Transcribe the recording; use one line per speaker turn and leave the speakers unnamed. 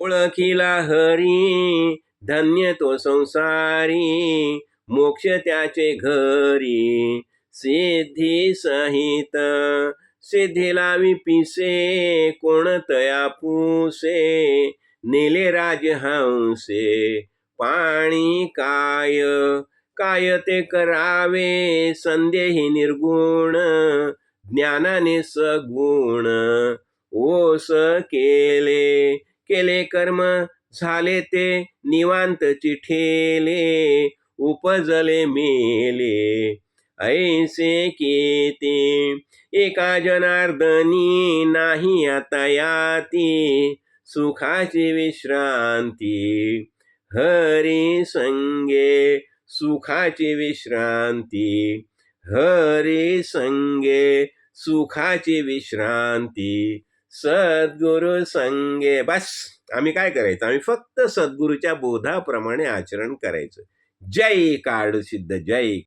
ओळखीला हरी धन्य तो संसारी मोक्ष त्याचे घरी. सिद्धी सहित सिद्धीला विपिसे कोणतया पुसे. नेले राजहंसे पाणी काय? काय ते करावे? संदेही निर्गुण ज्ञानाने सगुण. ओस केले केले कर्म झाले ते निवांत चिठेले उपजले मेले. ऐसे केते एका जनार्दनी नाही आता याती सुखाची विश्रांती. हरी संगे सुखाची विश्रांती. हरी संगे सुखाची विश्रांती. सद्गुरु संगे. बस आम्ही काय करायचं? आम्ही फक्त सद्गुरूच्या बोधाप्रमाणे आचरण करायचं. जय काळू सिद्ध जय